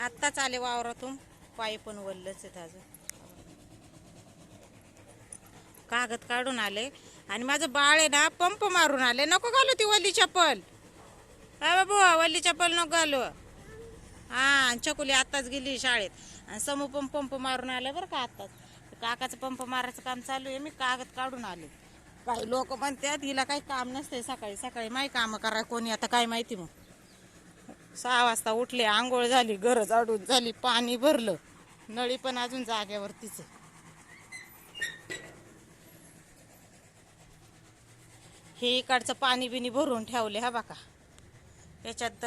आत्ताच आले वावरातून. पायी पण वल्लच आहेत अजून. कागद काढून आले. आणि माझं बाळ आहे ना पंप मारून आले. नको घालू ती वल्ली चप्पल. हा बाबू वल्ली चप्पल नको घालू. हां आणि चकुली आत्ताच गेली शाळेत. आणि समू पण पंप मारून आलं बरं का आत्ताच. काकाचं पंप मारायचं काम चालू आहे मी कागद काढून आले. काही लोक म्हणतात हिला काही काम नसते सकाळी सकाळी माही कामं करा कोणी आता काय माहिती मग. सहा वाजता उठले आंघोळ झाली गरज अडून झाली पाणी भरलं. नळी पण अजून जाग्यावरतीच आहे. हे इकडचं पाणी बिनी भरून ठेवले हा बाका याच्यात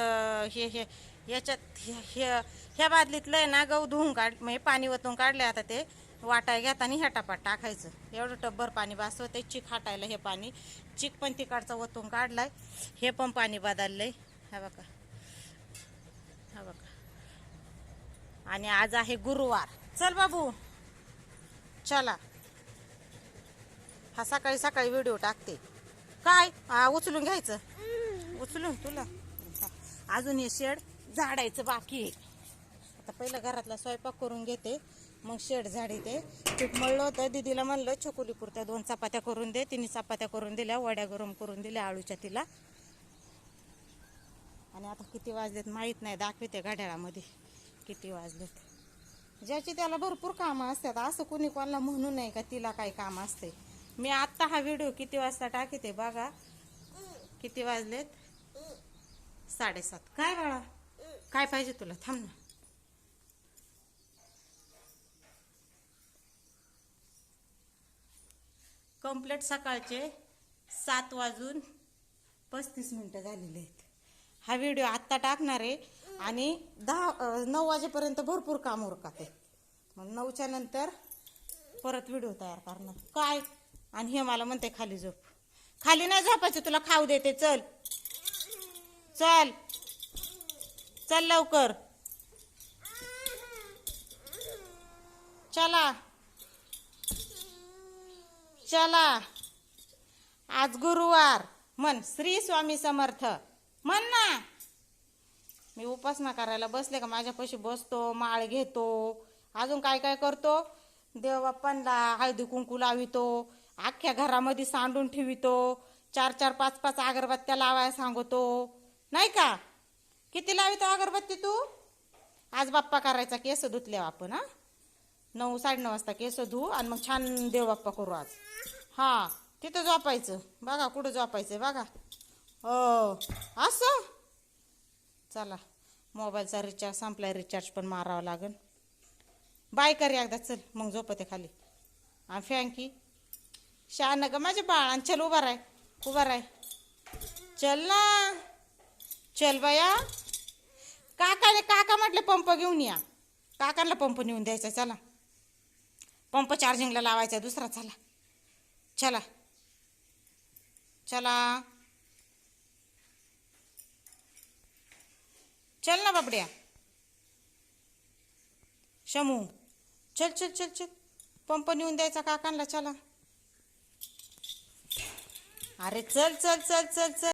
हे हे याच्यात हे- हे- ह्या बादलीतलं आहे ना गहू धुवून काढ म्हणजे पाणी वतून काढले आता ते वाटाय घेताना ह्या टापात टाकायचं. एवढं टब्बर पाणी बसवते चिक हाटायला हे पाणी. चिक पण तिकडचं वतून काढलाय. हे पण पाणी बदललंय. हा बघा हा बघा आणि आज आहे गुरुवार. चल बाबू. चला. हा सकाळी सकाळी व्हिडिओ टाकते. काय? हा उचलून घ्यायचं? उचलून तुला. अजून हे शेड झाडायचं बाकी आहे. आता पहिलं घरातला स्वयंपाक करून घेते. मग शेड झाडीते पीठ मळलं होतं. दिदीला म्हणलं छोकुली पुरत्या दोन चपात्या करून दे. तिने चपात्या करून दिल्या वड्या गरम करून दिल्या आळूच्या तिला. आणि आता किती वाजलेत माहीत नाही. दाखवते घड्याळामध्ये. किती वाजलेत? ज्याची त्याला भरपूर कामं असतात. असं कोणी कोणाला म्हणू नये का तिला काही काम असते मी आत्ता हा व्हिडिओ किती वाजता टाकते बघा. किती वाजलेत? साडेसात. काय बाळा? काय पाहिजे तुला? थांब ना. कंप्लेट सकाळचे सात वाजून पस्तीस मिनटं झालेले आहेत. हा व्हिडिओ आत्ता टाकणार आहे. आणि दहा अं, नऊ वाजेपर्यंत भरपूर काम उरका ते मग नऊच्या नंतर परत व्हिडिओ तयार करणार. काय? आणि हे मला म्हणते खाली झोप. खाली नाही झोपायचं तुला खाऊ देते. चल. चल. चल लवकर. चला. चला. आज गुरुवार. म्हण श्री स्वामी समर्थ. म्हण ना. मी उपासना करायला बसले का माझ्यापाशी बसतो माळ घेतो. अजून काय काय करतो? देवबाप्पांना हळदी कुंकू लावितो अख्ख्या घरामध्ये सांडून ठेवितो चार चार पाच पाच अगरबत्त्या लावायला सांगतो. नाही का? किती लावितो अगरबत्ती तू? आज बाप्पा करायचा केस धुतले आपण हा? नऊ साडेनऊ वाजता केस धू आणि मग छान देवबाप्पा करू आज. हा तिथं झोपायचं. बघा कुठं झोपायचं बघा. हो असं? चला मोबाईलचा रिचार्ज संपलाय रिचार्ज पण मारावा लागेल बाय कर एकदा चल मग झोपते खाली. आणि फॅंकी शान ग माझे बाळ आणि चल उभा राय उभा राय. चल ना. चल बाया. काकाने काका म्हटले पंप घेऊन या. काकांना पंप नेऊन द्यायचा चला. पंप चार्जिंगला लावायचा दुसरा चला. चला. चला. चल ना बाबड्या. शमू चल चल चल चल. पंप नेऊन द्यायचा काकांना चला. अरे चल चल चल चल चल.